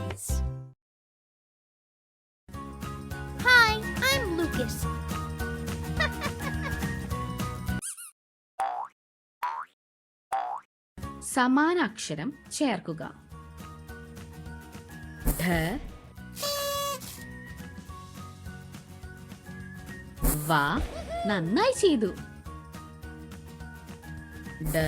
toys. Hi, I'm Lucas. സമാനാക്ഷരം ചേർക്കുക ധ വ നന്നായി ചെയ്തു ഡ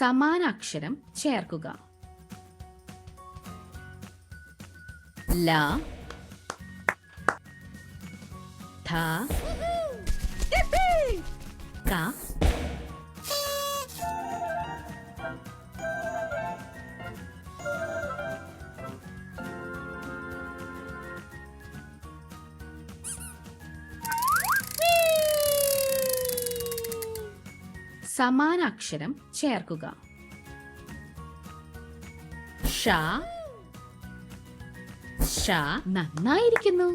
സമാനാക്ഷരം ചേർക്കുക. ല ധ ക സമാനാക്ഷരം ചേർക്കുക. ഷ. ഷ. നന്നായിരിക്കുന്നു.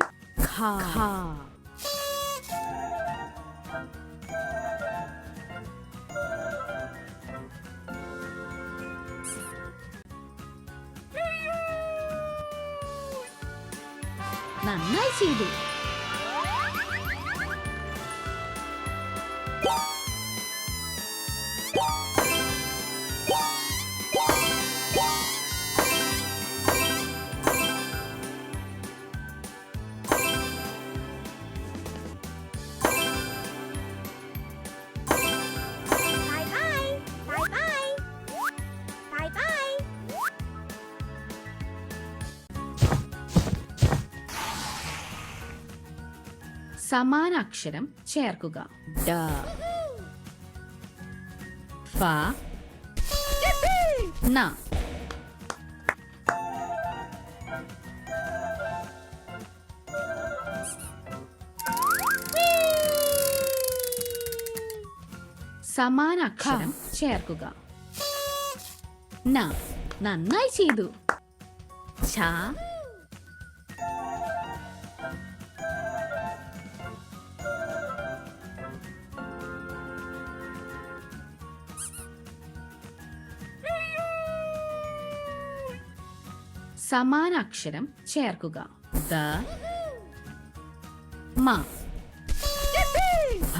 നന്നായി ചെയ്തു. സമാനാക്ഷരം ചേർക്കുക. ഡ. ഫ. ന. സമാന അക്ഷരം ചേർക്കുക. ന. നന്നായി ചെയ്തു. ഛ സമാനാക്ഷരം ചേർക്കുക. ദ മ ഭ